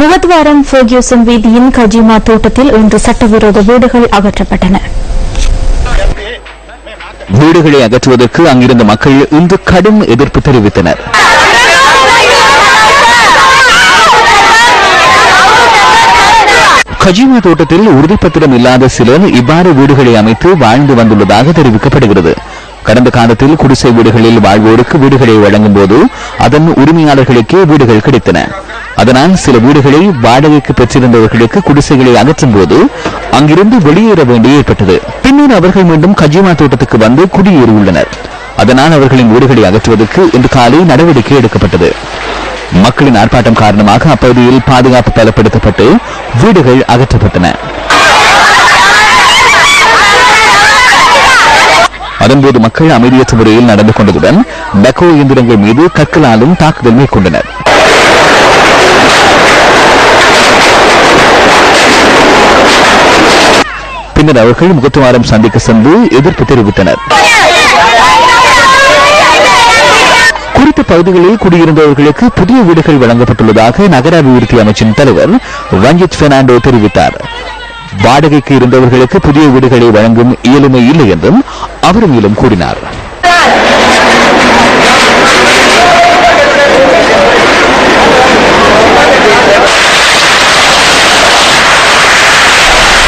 முகத்வாரம் ஃபோகியூசம் வீதியின் கஜிமா தோட்டத்தில் இன்று சட்டவிரோத வீடுகள் அகற்றப்பட்டன. வீடுகளை அகற்றுவதற்கு அங்கிருந்த மக்கள் இன்று கடும் எதிர்ப்பு தெரிவித்தனர். கஜிமா தோட்டத்தில் உறுதிப்பத்திரம் இல்லாத சிலர் இவ்வாறு வீடுகளை அமைத்து வாழ்ந்து வந்துள்ளதாக தெரிவிக்கப்படுகிறது. கடந்த காலத்தில் குடிசை வீடுகளில் வாழ்வோருக்கு வீடுகளை வழங்கும் போது அதன் உரிமையாளர்களுக்கே வீடுகள் கிடைத்தன. அதனால் சில வீடுகளை வாடகைக்கு பெற்றிருந்தவர்களுக்கு குடிசைகளை அகற்றும் போது அங்கிருந்து வெளியேற வேண்டி ஏற்பட்டது. பின்னர் அவர்கள் மீண்டும் கஜிமா தோட்டத்துக்கு வந்து குடியேறியுள்ளனர் அதனால் அவர்களின் வீடுகளை அகற்றுவதற்கு இன்று காலை நடவடிக்கை எடுக்கப்பட்டது. மக்களின் ஆர்ப்பாட்டம் காரணமாக அப்பகுதியில் பாதுகாப்பு பலப்படுத்தப்பட்டு வீடுகள் அகற்றப்பட்டன. அதன்போது மக்கள் அமைதியற்ற முறையில் நடந்து கொண்டதுடன் பெக்கோ இயந்திரங்கள் மீது கற்களாலும் தாக்குதல் மேற்கொண்டனர். பின்னர் அவர்கள் முகத்துவாரம் சந்திக்க சென்று எதிர்ப்பு தெரிவித்தனர். குறித்த பகுதிகளில் குடியிருந்தவர்களுக்கு புதிய வீடுகள் வழங்கப்பட்டுள்ளதாக நகர அபிவிருத்தி அமைச்சின் தலைவர் ரஞ்சித் பெர்னாண்டோ தெரிவித்தார். வாடகைக்கு இருந்தவர்களுக்கு புதிய வீடுகளை வழங்கும் இயலுமை இல்லை என்றும் அவர் மேலும் கூறினார்.